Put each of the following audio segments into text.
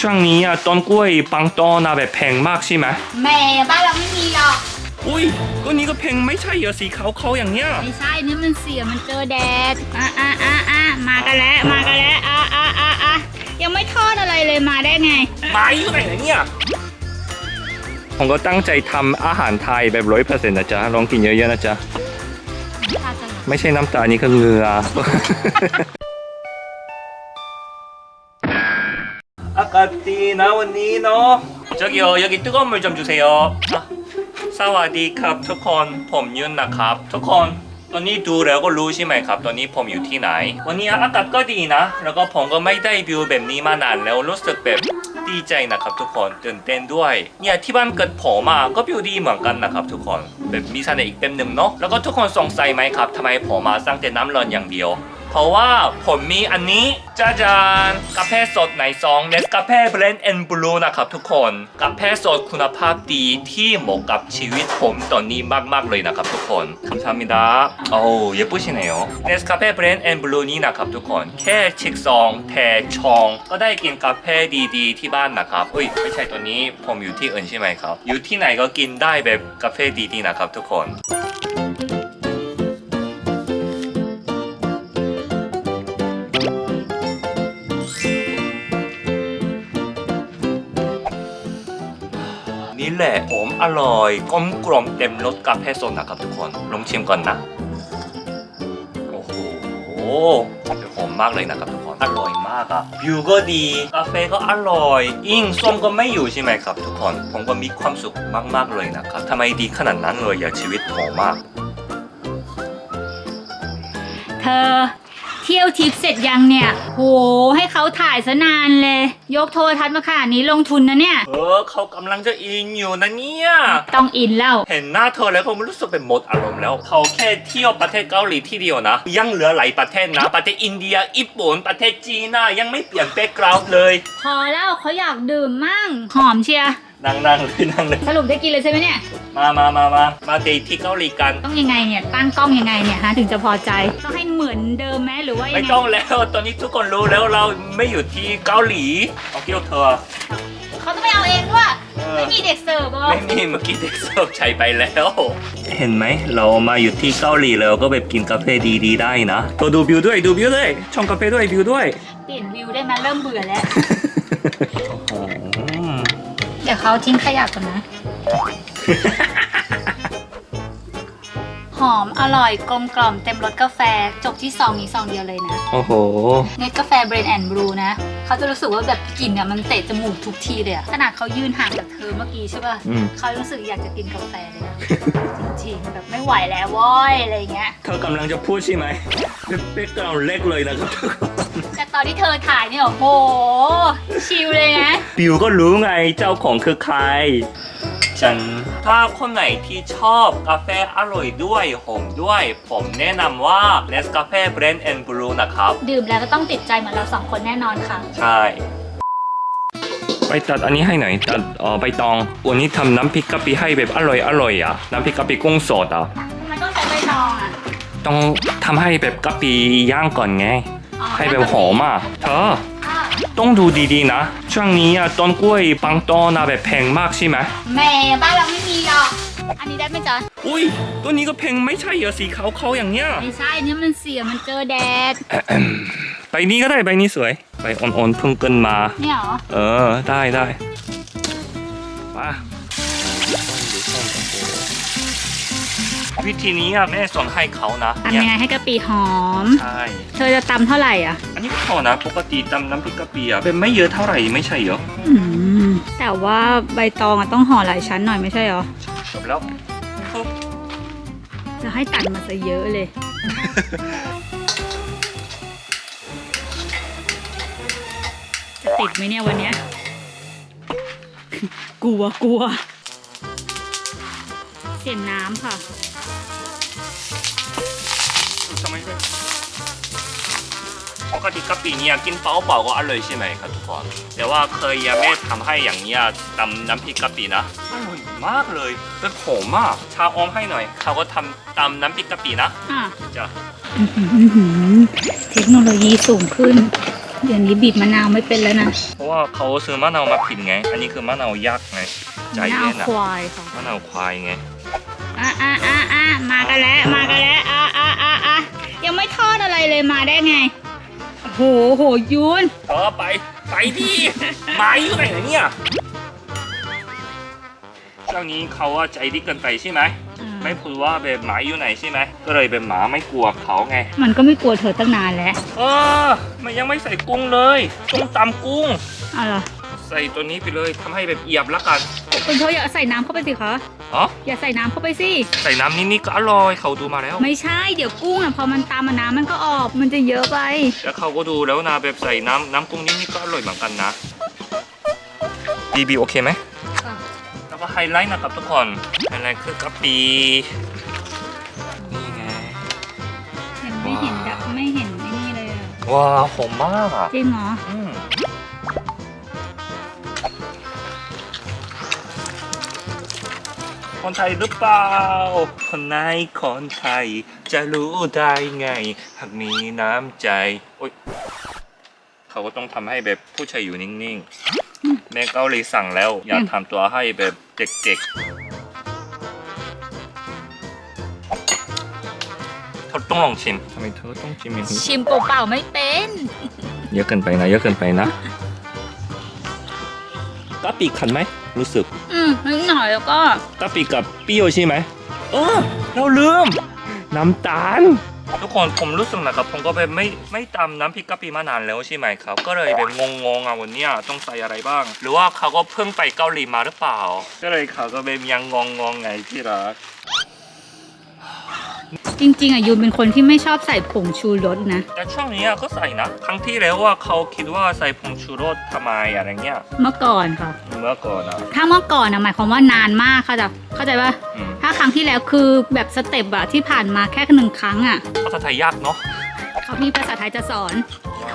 ช่วงนี้อะต้นกล้วยบางต้นอะแบบแพงมากใช่ไหมแหม่บ้านเราไม่มีหรอก อุ้ยต้นนี้ก็แพงไม่ใช่เหรอสีขาวเขาอย่างเงี้ยไม่ใช่นี่มันเสียมันเจอแดด อะอะอะอะมากันแล้ว มากันแล้ว อะอะอะอะยังไม่ทอดอะไรเลยมาได้ไงไม้อยู่ไหนเนี่ยผมก็ตั้งใจทำอาหารไทยแบบร้อยเปอร์เซ็นต์นะจ๊ะลองกินเยอะๆนะจ๊ะ ไม่ใช่น้ำตาลนี่คือเหงือ อากาศดีนะวันนี้เนาะ저기요여기뜨거운물좀주세요아สวัสดีครับทุกคนผมยุ่นนะครับ ทุกคนตอนนี้ดูแล้วก็รู้ใช่ไหมครับ ตอนนี้ผมอยู่ที่ไหน วันนี้อากาศก็ดีนะ แล้วก็ผมก็ไม่ได้วิวแบบนี้มานานแล้วรู้สึกแบบดีใจนะครับ ทุกคนตื่นเต้นด้วย เนี่ยที่บ้านเกิดผมอ่ะก็วิวดีเหมือนกันนะครับ ทุกคนแบบมีเสน่ห์อีกแบบหนึ่งเนาะแล้วก็ทุกคนสงสัยไหมครับทำไมผมมาสร้างแต่น้ำร้อนอย่างเดียว เพ พราะว่าผมมีอันนี้จ้าจานกาแฟสดในซองเนสกาแฟเบรนด์แอนด์บลูนะครับทุกคนกาแฟสดคุณภาพดีที่เหมาะกับชีวิตผมตอนนี้มากๆเลยนะครับทุกคนคำสามิดาโอ้เยปุชิเนโอเนสกาแฟเบรนด์แอนด์บลูนี่นะครับทุกคนแค่ชิกซองแทชอง ก็ได้กินกาแฟดีๆ ที่บ้านนะครับเฮ้ยไม่ใช่ตัวนี้ผมอยู่ที่อื่นใช่ไหมครับ อยู่ที่ไหนก็กินได้แบบกาแฟดีๆนะครับทุกคน หละผมอร่อยกลมกล่อมเต็มรสกาแฟสดนะครับทุกคนลองชิมก่อนนะ โอ้โหหอมมากเลยนะครับทุกคน อร่อยมากอะวิวก็ดี กาแฟก็อร่อยยิ่งส้มก็ไม่อยู่ใช่ไหมครับ ทุกคน ผมก็มีความสุขมากๆเลยนะครับทำไมดีขนาดนั้นเลยอย่าชีวิตผมมาก เธอ เที่ยวทริปเสร็จยังเนี่ย โห ให้เขาถ่ายซะนานเลย ยกโทรทัศน์มาขนาดนี้ลงทุนนะเนี่ย เออเขากำลังจะอินอยู่นะเนี่ย ต้องอินแล้ว เห็นหน้าเธอแล้วผมรู้สึกเป็นหมดอารมณ์แล้ว เขาแค่เที่ยวประเทศเกาหลีที่เดียวนะ ยังเหลือหลายประเทศนะ ประเทศอินเดียญี่ปุ่นประเทศจีนนะยังไม่เปลี่ยนแบ็กกราวด์เลย พอแล้วเขาอยากดื่มมั่ง หอมเชียร์ นั่งนั่งเลยนั่งเลยสรุปได้กินเลยใช่ไหมเนี่ย มามามามามาเดทที่เกาหลีกัน ต้องยังไงเนี่ย ตั้งกล้องยังไงเนี่ยฮะถึงจะพอใจ ต้องให้เหมือนเดิมไหมหรือว่ายังไม่ไงต้องแล้ว ตอนนี้ทุกคนรู้แล้วเราไม่อยู่ที่เกาหลีเอาเกี่ยวเธอ เขาต้องไปเอาเองด้วยเออ ไม่มีเด็กเสิร์ฟเหรอไม่มีเมื่อกี้เด็กเสิร์ฟใช้ไปแล้ว เห็นไหม เรามาอยู่ที่เกาหลีแล้วก็แบบกินกาแฟดีๆได้นะตัวดูวิวด้วยดูวิวด้วยชงกาแฟด้วยวิวด้วย เปลี่ยนวิวได้ไหมเริ่มเบื่อแล้ว โอ้โห เดี๋ยวเขาทิ้งขยะก่อนนะ หอมอร่อยกลมกล่อมเต็มรสกาแฟ จบที่ซองนี้ซองเดียวเลยนะโอ้โห เนสกาแฟเบรนแอนด์บลูนะ เขาจะรู้สึกว่าแบบกลิ่นเนี่ยมันเตะจมูกทุกทีเลยอะขนาดเขายืนห่างจากเธอเมื่อกี้ใช่ป่ะอืม เขารู้สึกอยากจะกินกาแฟเลยนะ จริงๆแบบไม่ไหวแล้วว้อยอะไรเงี้ย เธอกำลังจะพูดใช่ไหมเป๊กเราเล็กเลยนะครับทุกคน แต่ตอนที่เธอถ่ายเนี่ยโอ้โห ชิลเลยนะ บิวก็รู้ไงเจ้าของคือใคร ฉันถ้าคนไหนที่ชอบกาแฟอร่อยด้วยหอมด้วย ผมแนะนำว่า Nescafe Blend and Brew นะครับ ดื่มแล้วก็ต้องติดใจเหมือนเราสองคนแน่นอนค่ะ ใช่ ไปตัดอันนี้ให้หน่อยตัดเอ๋อใบตอง วันนี้ทำน้ำพริกกะปิให้แบบอร่อยอร่อยอะ น้ำพริกกะปิกุ้งสดอะ มันต้องใช้ใบตองอะ ต้องทำให้แบบกะปิย่างก่อนไง ให้แบบหอมอะเธออะต้องดูดีๆนะ ช่วงนี้อะต้นกล้วยบางต้นอะแบบแพงมากใช่ไหมแหม่บ้านเราไม่มีหรอก อันนี้ได้ไหมจ๊ะ อุ้ยตัวนี้ก็เพลงไม่ใช่เหรอสีขาวเขาอย่างเงี้ย ไม่ใช่นี่มันเสียมันเจอแดด ใบนี้ก็ได้ใบนี้สวย ใบอ่อนๆเพิ่งเกินมา เนี่ยเหรอ เออได้ได้มา วิธีนี้อะแม่สอนให้เขานะทำยังไงให้กะปิหอม ใช่เธอจะตำเท่าไหร่อะ อันนี้ก็พอนะปกติตำน้ำพริกกะปิอะเป็นไม่เยอะเท่าไหร่ไม่ใช่เหรออืม แต่ว่าใบตองอะต้องห่อหลายชั้นหน่อยไม่ใช่เหรอ จบแล้วปุ๊บจะให้ตัดมาซะเยอะเลย จะติดไหมเนี่ยวันเนี้ย กลัวกลัว เสียน้ำค่ะ ปกติกะปิเนี่ยกินเปล่าๆก็อร่อยใช่ไหมครับทุกคนแต่ว่าเคยยังไม่ทำให้อย่างเนี้ยตำน้ำพริกกะปินะอร่อยมากเลยเป็นหอมมากชาออมให้หน่อย เขาก็ทำตำน้ำพริกกะปินะอะจ้ะอื้อหือเทคโนโลยีสูงขึ้น เดี๋ยวนี้บีบมะนาวไม่เป็นแล้วนะเพราะว่าเขาซื้อมะนาวมาผิดไง อันนี้คือมะนาวยักษ์ไงใจมะนาวเย็นอะควายค่ะมะนาวควายไง อะอะอะอะมากันแล้วมากันแล้วอะอะอะอะยังไม่ทอดอะไรเลยมาได้ไง โอ้โหโหยุนเออไป ไปดิหมาอยู่ไหนเนี่ยช่วงนี้เขาว่าใจดีเกินไปใช่ไหม ไม่พูดว่าแบบหมาอยู่ไหนใช่ไหม ก็เลยเป็นหมาไม่กลัวเขาไง มันก็ไม่กลัวเธอตั้งนานแล้ว เออ มันยังไม่ใส่กุ้งเลย ต้องตำกุ้งเอาเหรอใส่ตัวนี้ไปเลยทำให้แบบเอียบละกัน คุณเธออย่าใส่น้ำเข้าไปสิคะอ๋ออย่าใส่น้ำเข้าไปสิ ใส่น้ำนิดๆก็อร่อยเขาดูมาแล้ว ไม่ใช่เดี๋ยวกุ้งอะพอมันตามมาน้ำมันก็ออกมันจะเยอะไป แล้วเขาก็ดูแล้วนะแบบใส่น้ำน้ำกุ้งนิดๆก็อร่อยเหมือนกันนะบีบีโอเคไหมแล้วก็ไฮไลท์นะครับทุกคนไฮไลท์คือกะปินี่ไงเห็นไม่เห็นแบบไม่เห็นไอ้นี่เลยอะว้าวหอมมากอะจริงเหรออืม คนไทยหรือเปล่า คนไหนคนไทย จะรู้ได้ไง หากมีน้ำใจโอ๊ยเขาก็ต้องทำให้แบบผู้ชายอยู่นิ่งๆ แม่เกาหลีสั่งแล้ว อยากทำตัวให้แบบเด็กๆเธอต้องลองชิมทำไมเธอต้องชิมอย่างนี้ชิมเปล่าๆไม่เป็น เยอะเกินไปนะ เยอะเกินไปนะ กะปิขันไหมรู้สึก อืมนิดหน่อยแล้วก็กะปิกับเปรี้ยวใช่ไหมเออเราลืม น้ำตาล ทุกคนผมรู้สึกนะครับผมก็แบบไม่ไม่ตำน้ำพริกกะปิมานานแล้วใช่ไหมครับ ก็เลยแบบงงๆอะวันเนี้ยต้องใส่อะไรบ้าง หรือว่าเขาก็เพิ่งไปเกาหลีมาหรือเปล่า ก็เลยเขาก็แบบยังงงๆไงที่รัก จริง ๆอะยูนเป็นคนที่ไม่ชอบใส่ผงชูรสนะ แต่ช่วงนี้ก็ใส่นะ ครั้งที่แล้วว่าเขาคิดว่าใส่ผงชูรสทำไมอะไรเงี้ยเมื่อก่อนค่ะ เมื่อก่อนอะถ้าเมื่อก่อนอะหมายความว่านานมากค่ะจ้ะเข้าใจป่ะอืม ถ้าครั้งที่แล้วคือแบบสเต็ปอะที่ผ่านมาแค่หนึ่งครั้งอะภาษาไทยยากเนาะเขามีภาษาไทยจะสอน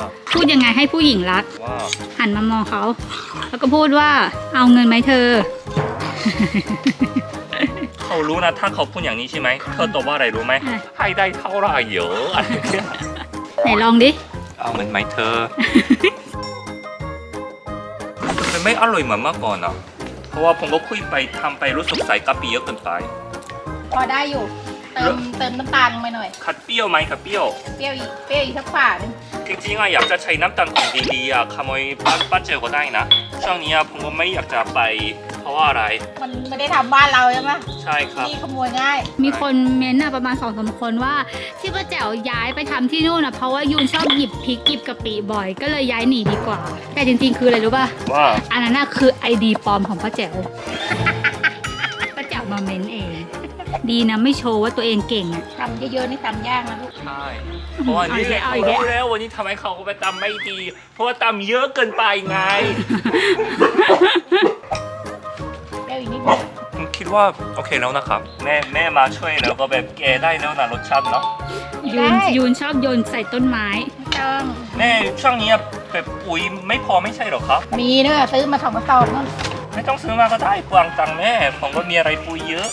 ว่าพูดยังไงให้ผู้หญิงรัก ว่าหันมามองเขา แล้วก็พูดว่าเอาเงินไหมเธอ เขารู้นะ ถ้าเขาพูดอย่างนี้ใช่ไหมเธอตอบว่าอะไรรู้ไหมอะไรให้ได้เท่าไหร่เยอะอะไรเงี้ยไหนลองดิ เอาเงินไหมเธอ มันไม่อร่อยเหมือนเมื่อก่อนอะเพราะว่าผมก็คุยไปทำไปรู้สึกใส่กะปิเยอะเกินไป พอได้อยู่ เติมเติมน้ำตาลลงไปหน่อยคัดเปรี้ยวไหมคัดเปรี้ยว เปรี้ยวอีกเปรี้ยวอีกสักฝาหนึงจริงๆอะอยากจะใช้น้ำตาลของดีๆอะขโมยป้าป้าเจลก็ได้นะช่วงนี้อะผมก็ไม่อยากจะไปเพ ราะว่าอะไร มันไม่ได้ทำบ้านเราใช่ไหมใช่ครับ นี่ขโมยง่าย มีคนเม้นต์อะประมาณสองสามคนว่า ที่ป้าแจ๋วย้ายไปทำที่นู่นอะเพราะว่ายูนชอบหยิบพริกหยิบกะปิบ่อย ก็เลยย้ายหนีดีกว่า แต่จริงๆ คืออะไรรู้ป่ะ ว่าอันนั้นน่ะคือไอดีปลอมของป้าแจ๋ว ป้าแจ๋วมาเม้นเอง ดีนะไม่โชว์ว่าตัวเองเก่งอะ ทำเยอะๆนี่ทำยากนะลูก ใช่เพราะว่านี่แหละเอาเขาอีกแล้ว รู้แล้ววันนี้ทำให้เขาไปตำไม่ดี เพราะว่าตำเยอะเกินไปไง ผมคิดว่าโอเคแล้วนะครับ แม่แม่มาช่วยแล้วก็แบบแกได้แล้วนะรสชาติเนาะยูนยูนชอบโยนใส่ต้นไม้ไม่ต้องแม่ช่วงนี้แบบปุ๋ยไม่พอไม่ใช่เหรอครับ มีเนอะซื้อมาสองกระสอบนู่นไม่ต้องซื้อมาก็ได้เปลืองตังค์แม่ผมก็มีอะไรปุ๋ยเยอะ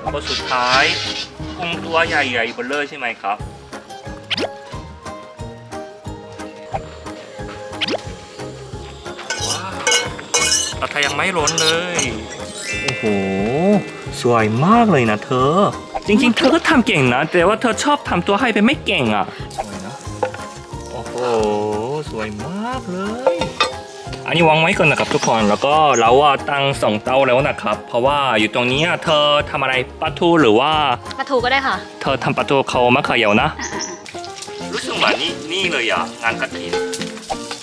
แล้วก็สุดท้ายกุ้งตัวใหญ่ๆเบลเลอร์ใช่ไหมครับ แต่ถ้ายังไม่ร้อนเลย โอ้โห สวยมากเลยนะเธอ จริงๆ เธอก็ทำเก่งนะ แต่ว่าเธอชอบทำตัวให้เป็นไม่เก่งอะ สวยนะ โอ้โห สวยมากเลย อันนี้วางไว้ก่อนนะครับทุกคน แล้วก็เราว่าตั้งสองเตาแล้วนะครับ เพราะว่าอยู่ตรงนี้อะเธอทำอะไรปลาทูหรือว่าปลาทูก็ได้ค่ะ เธอทำปลาทูเขามะเขือเยาวนะ รู้สึกเหมือนนี่นี่เลยอะงานกระถิน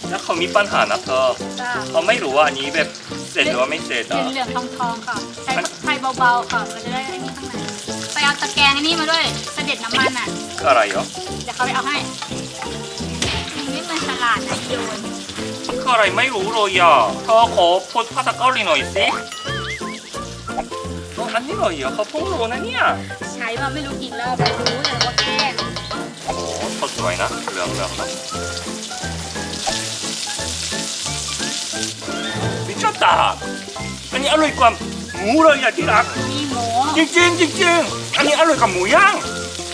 แล้วเขามีปัญหานะเธอจ้าเขาไม่รู้ว่าอันนี้แบบเสร็จหรือว่าไม่เสร็จเหลือะองเหลืองทองทองๆค่ะ ใช้ไฟเบาๆค่ะ มันจะได้ไอ้นี่ข้างในไปเอาตะแกรงไอ้นี่มาด้วย เสด็จน้ำมันอะก็อะไรเหรอเดี๋ยวเขาไปเอาให้นี่มันฉลาดนะโยนก็อะไรไม่รู้เลยอะเธอขอพูดภาษาเกาหลีหน่อยสิอ๋ออันนี้เหรอเหรอเขาเพิ่งรู้นะเนี่ยใช้มาไม่รู้กี่รอบแล้วรู้แต่ว่าแกล้งโอ้โหเขาสวยนะเหลืองเหลืองนะ ตา อันนี้อร่อยกว่าหมูเลยอะที่รัก มีหมูจริงจริงๆจริงๆอันนี้อร่อยกว่าหมูย่าง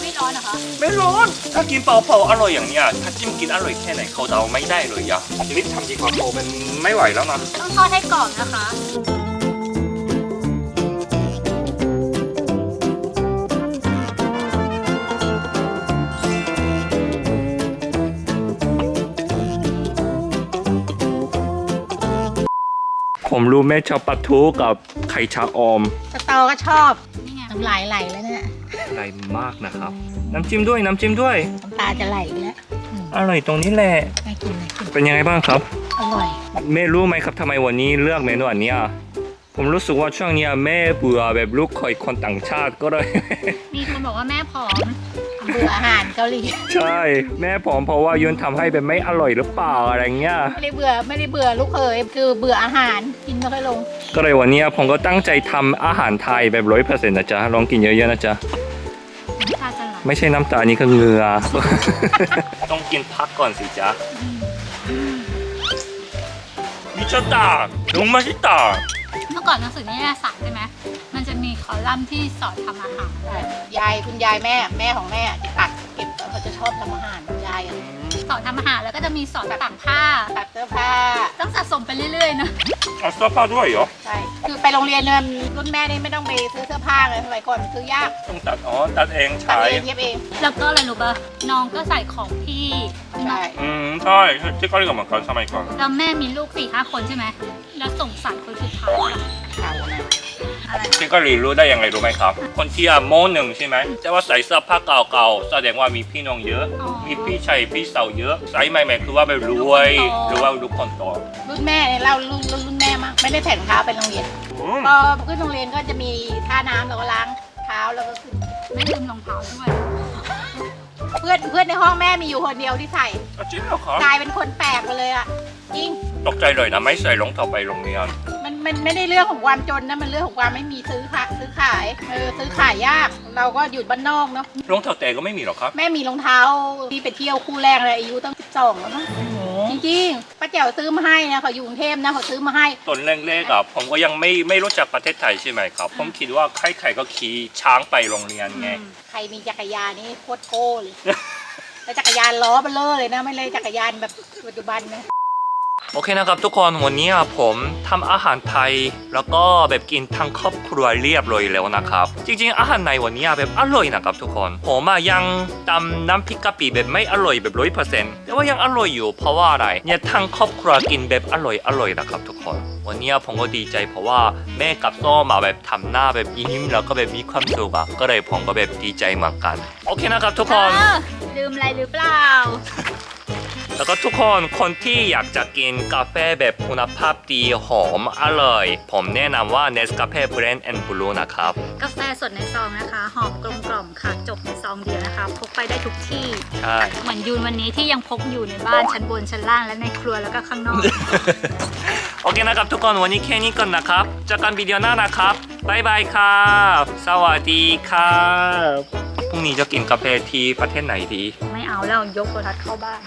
ไม่หรร้อนเหรอคะไม่ร้อน ถ้ากินเปล่าๆอร่อยอย่างเนี้ย ถ้าจิ้มกินอร่อยแค่ไหนเขาจะเอาไม่ได้เลยอะรีบทำดีกว่าโปเป็นไม่ไหวแล้วนะต้องทอดให้กรอบนะคะ ผมรู้แม่ชอบปลาทูกับไข่ชาออมสตอก็ชอบนี่ไงน้ำลายไหลแล้วเนี่ยอร่อยมากนะครับ น้ำจิ้มด้วยน้ำจิ้มด้วย น้ำตาจะไหลอีกแล้วอร่อยตรงนี้แหละน่ากินน่ากินเป็นยังไงบ้างครับ อร่อย แม่รู้ไหมครับทำไมวันนี้เลือกเมนูอันเนี้ยผมรู้สึกว่าช่วงเนี้ยแม่เบื่อแบบลูกคอยคนต่างชาติก็เลย มีคนบอกว่าแม่ผอม เบื่ออาหารเกาหลีใช่ แม่ผมเพราะว่ายุนทำให้แบบไม่อร่อยหรือเปล่าอะไรเงี้ย ไม่ได้เบื่อไม่ได้เบื่อลูกเขยคือเบื่ออาหารกินไม่ค่อยลง ก็เลยวันเนี้ยผมก็ตั้งใจทำอาหารไทยแบบร้อยเปอร์เซ็นต์นะจ๊ะ ลองกินเยอะๆนะจ๊ะน้ำตาจะไหลไม่ใช่น้ำตาอันนี้ก็เหงือ ต้องกินพักก่อนสิจ๊ะมิชตาลุงมาชิตา เมื่อก่อนหนังสือนิยายสารใช่ไหมมันจะมี คอลัมน์ที่สอนทำอาหาร ยายคุณยายแม่แม่ของแม่ที่ตัดเก็บแล้วเขาจะชอบทำอาหารคุณยายอะสอนทำอาหารแล้วก็จะมีสอนตักผ้า ตัดเสื้อผ้าต้องสะสมไปเรื่อยๆนะเอาเสื้อผ้าด้วยเหรอ ใช่คือไปโรงเรียนเนี่ยรุ่นแม่นี่ไม่ต้องไปซื้อเสื้อผ้าเลยสมัยก่อนซื้อยากต้องตัดอ๋อตัดเองตัดใช้เองเย็บเอง แล้วก็อะไรรู้ป่ะน้องก็ใส่ของพี่ใช่อืมใช่ที่เกาหลีก็เหมือนกันสมัยก่อน แล้วแม่มีลูกสี่ห้าคนใช่ไหมแล้วส่งสารคนสุดท้ายอะ เขานะอะไรที่เกาหลีรู้ได้ยังไงรู้ไหมครับ คนที่อะโมหนึ่งใช่ไหมแต่ว่าใส่เสื้อผ้าเก่าๆแสดงว่ามีพี่น้องเยอะอ๋อมีพี่ชายพี่สาวเยอะใส่ใหม่ๆคือว่าไปรวยลูกคนโตหรือว่าลูกคนโตรุ่นแม่เนี่ยเรารุ่นรุ่นรุ่นแม่มากไม่ได้ใส่รองเท้าไปโรงเรียนอืมพอขึ้นโรงเรียนก็จะมีท่าน้ำเราก็ล้างเท้าแล้วก็ขึ้นไม่ลืมรองเท้าด้วยเพื่อนเพื่อนในห้องแม่มีอยู่คนเดียวที่ใส่อะจริงเหรอครับกลายเป็นคนแปลกไปเลยอะจริงตกใจเลยนะไม่ใส่รองเท้าไปโรงเรียน มันมันไม่ได้เรื่องของความจนนะมันเรื่องของความไม่มีซื้อค่ะซื้อขายเออซื้อขายยาก เราก็อยู่บ้านนอกเนาะรองเท้าแตะก็ไม่มีหรอกครับ แม่มีรองเท้าที่ไปเที่ยวคู่แรกเลยอายุตั้งสิบสองแล้วมั้งจริงๆป้าแจ๋วซื้อมาให้นะเขาอยู่กรุงเทพนะเขาซื้อมาให้ตอนแรกๆอะผมก็ยังไม่ไม่รู้จักประเทศไทยใช่ไหมครับ ผมคิดว่าใครๆก็ขี่ช้างไปโรงเรียนไง ใครมีจักรยานนี่โคตรโก้เลยแล้วจักรยานล้อเบลอเลยนะไม่เลยจักรยานแบบปัจจุบันนะ โอเคนะครับทุกคนวันนี้อะผมทำอาหารไทย แล้วก็แบบกินทั้งครอบครัวเรียบร้อยแล้วนะครับ จริงๆ อาหารในวันนี้อะแบบอร่อยนะครับทุกคนผมอะยังตำน้ำพริกกะปิแบบไม่อร่อยแบบร้อยเปอร์เซ็นต์แต่ว่ายังอร่อยอยู่เพราะว่าอะไรเนี่ยทั้งครอบครัวกินแบบอร่อยอร่อยนะครับทุกคน วันนี้ผมก็ดีใจเพราะว่าแม่กับโซ่มาแบบทำหน้าแบบยิ้มแล้วก็แบบมีความสุขอะก็เลยผมก็แบบดีใจเหมือนกัน โอเคนะครับทุกคนเออลืมอะไรหรือเปล่า แล้วก็ทุกคนคนที่อยากจะกินกาแฟแบบคุณภาพดีหอมอร่อย ผมแนะนำว่า Nescafe Blend and Blue นะครับ กาแฟสดในซองนะคะ หอมกลมกล่อมค่ะ จบในซองเดียวนะคะ พกไปได้ทุกที่ ใช่ เหมือนยูนวันนี้ที่ยังพกอยู่ในบ้านชั้นบนชั้นล่างและในครัวแล้วก็ข้างนอก โอเคนะครับทุกคนวันนี้แค่นี้ก่อนนะครับเจอกันวิดีโอหน้านะครับบ๊ายบายครับสวัสดีครับพรุ่งนี้จะกินกาแฟที่ประเทศไหนดี ไม่เอาแล้วยกโทรทัศน์เข้าบ้าน